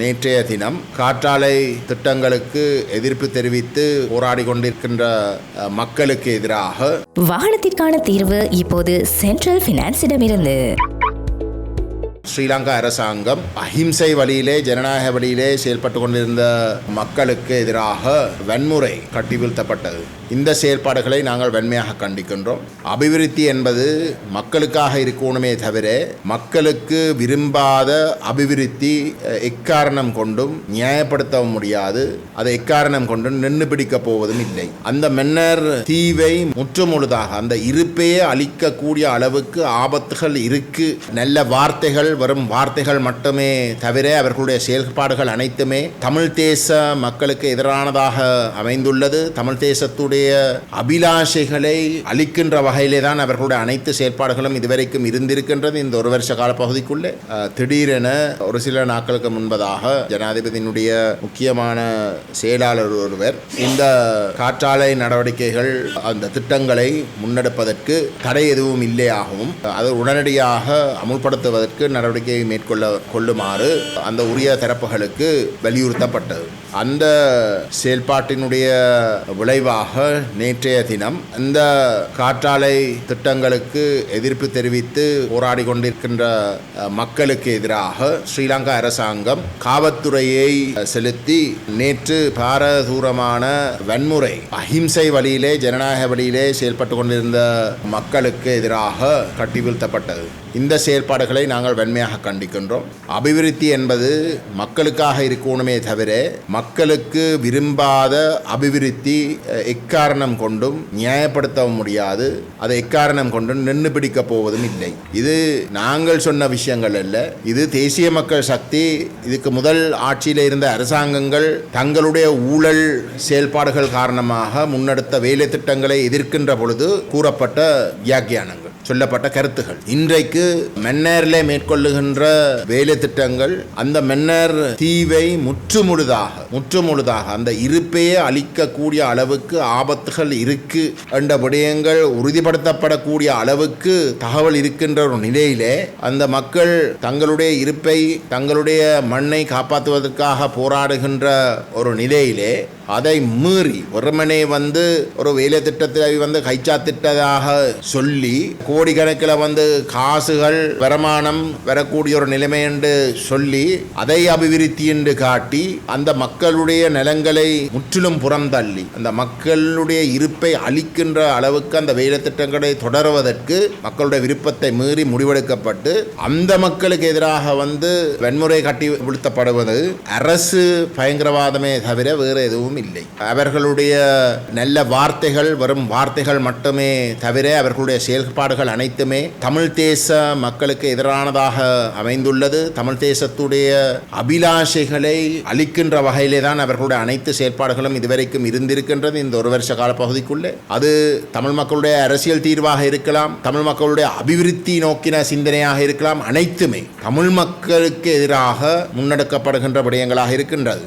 நேற்றைய தினம் காற்றாலை திட்டங்களுக்கு எதிர்ப்பு தெரிவித்து போராடி கொண்டிருக்கின்ற மக்களுக்கு எதிராக வாகனத்திற்கான தீர்வு இப்போது சென்ட்ரல் பினான்ஸிடமிருந்து ஸ்ரீலங்கா அரசாங்கம் அஹிம்சை வழியிலே ஜனநாயக வழியிலே செயல்பட்டு கொண்டிருந்த மக்களுக்கு எதிராக வன்முறை கட்டிவீழ்த்தப்பட்டது இந்த செயல்பாடுகளை நாங்கள் வன்மையாக கண்டிக்கின்றோம். அபிவிருத்தி என்பது மக்களுக்காக இருக்கணுமே தவிர மக்களுக்கு விரும்பாத அபிவிருத்தி எக்காரணம் கொண்டும் நியாயப்படுத்தவும் முடியாது. அதை எக்காரணம் கொண்டும் நின்று பிடிக்கப் போவதும் இல்லை. அந்த மன்னர் தீவை முற்றுமுழுதாக அந்த இருப்பையே அழிக்கக்கூடிய அளவுக்கு ஆபத்துகள் இருக்கு. நல்ல வார்த்தைகள் வரும் வார்த்தைகள் மட்டுமே தவிர அவர்களுடைய செயல்பாடுகள் அனைத்துமே தமிழ் தேச மக்களுக்கு எதிரானதாக அமைந்துள்ளது. தமிழ் தேசத்துடைய அபிலாஷைகளை அளிக்கின்ற வகையிலே தான் அவர்களுடைய அனைத்து செயல்பாடுகளும் இதுவரைக்கும் இருந்திருக்கின்றது. இந்த ஒரு வருஷ கால பகுதிக்குள்ளே திடீரென ஒரு சில நாட்களுக்கு முன்பதாக ஜனாதிபதியினுடைய முக்கியமான செயலாளர் ஒருவர் இந்த காற்றாலை நடவடிக்கைகள் அந்த திட்டங்களை முன்னெடுப்பதற்கு தடை எதுவும் இல்லையாகவும் அதை உடனடியாக அமுல்படுத்துவதற்கு நடவடிக்கையை மேற்கொள்ள கொள்ளுமாறு அந்த உரிய தரப்புகளுக்கு வலியுறுத்தப்பட்டது. அந்த செயல்பாட்டினுடைய விளைவாக நேற்றைய தினம் இந்த காற்றாலை திட்டங்களுக்கு எதிர்ப்பு தெரிவித்து போராடி கொண்டிருக்கின்ற மக்களுக்கு எதிராக ஸ்ரீலங்கா அரசாங்கம் காவல்துறையை செலுத்தி நேற்று பாரதூரமான வன்முறை அஹிம்சை வழியிலே ஜனநாயக வழியிலே செயல்பட்டு கொண்டிருந்த மக்களுக்கு எதிராக கட்டிவீழ்த்தப்பட்டது இந்த செயல்பாடுகளை நாங்கள் வன்மையாக கண்டிக்கின்றோம். அபிவிருத்தி என்பது மக்களுக்காக இருக்கணுமே தவிர மக்களுக்கு விரும்பாத அபிவிருத்தி எக்காரணம் கொண்டும் நியாயப்படுத்தவும் முடியாது. அதை எக்காரணம் கொண்டும் நின்று பிடிக்கப் போவதும் இல்லை. இது நாங்கள் சொன்ன விஷயங்கள் அல்ல. இது தேசிய மக்கள் சக்தி இதுக்கு முதல் ஆட்சியில் இருந்த அரசாங்கங்கள் தங்களுடைய ஊழல் செயல்பாடுகள் காரணமாக முன்னெடுத்த வேலை திட்டங்களை எதிர்க்கின்ற பொழுது கூறப்பட்ட வியாக்கியானங்கள். சொல்லப்பட்ட கருத்துகள். இன்றைக்கு மன்னரில் மேற்கொள்ளுகின்ற வேலை திட்டங்கள் அந்த மன்னர் தீவை முற்றுமுழுதாக முற்றுமுழுதாக அந்த இருப்பையே அழிக்கக்கூடிய அளவுக்கு ஆபத்துகள் இருக்கு என்ற விடயங்கள் உறுதிப்படுத்தப்படக்கூடிய அளவுக்கு தகவல் இருக்கின்ற ஒரு நிலையிலே அந்த மக்கள் தங்களுடைய இருப்பை தங்களுடைய மண்ணை காப்பாற்றுவதற்காக போராடுகின்ற ஒரு நிலையிலே அதை மீறி ஒருமனே வந்து ஒரு வேலை திட்டத்தை வந்து கைச்சாத்திட்டதாக சொல்லி கோடிக்கணக்கில் வந்து காசுகள் வருமானம் வரக்கூடிய ஒரு நிலைமை என்று சொல்லி அதை அபிவிருத்தி என்று காட்டி அந்த மக்களுடைய நிலங்களை முற்றிலும் புறந்தள்ளி அந்த மக்களுடைய இருப்பை அளிக்கின்ற அளவுக்கு அந்த வேலை திட்டங்களை தொடருவதற்கு மக்களுடைய விருப்பத்தை மீறி முடிவெடுக்கப்பட்டு அந்த மக்களுக்கு எதிராக வந்து வன்முறை கட்டி விழுத்தப்படுவது அரசு பயங்கரவாதமே தவிர வேறு எதுவும் இல்லை. அவர்களுடைய நல்ல வார்த்தைகள் வரும் வார்த்தைகள் மட்டுமே தவிர அவர்களுடைய செயல்பாடுகள் அனைத்துமே தமிழ் தேச மக்களுக்கு எதிரானதாக அமைந்துள்ளது. தமிழ் தேசத்துடைய அபிலாஷைகளை அளிக்கின்ற வகையிலே தான் அவர்களுடைய அனைத்து செயல்பாடுகளும் இதுவரைக்கும் இருந்திருக்கின்றது இந்த ஒரு வருஷ கால பகுதிக்குள்ளே. அது தமிழ் மக்களுடைய அரசியல் தீர்வாக இருக்கலாம் தமிழ் மக்களுடைய அபிவிருத்தி நோக்கின சிந்தனையாக இருக்கலாம் அனைத்துமே தமிழ் மக்களுக்கு எதிராக முன்னெடுக்கப்படுகின்ற விடயங்களாக இருக்கின்றது.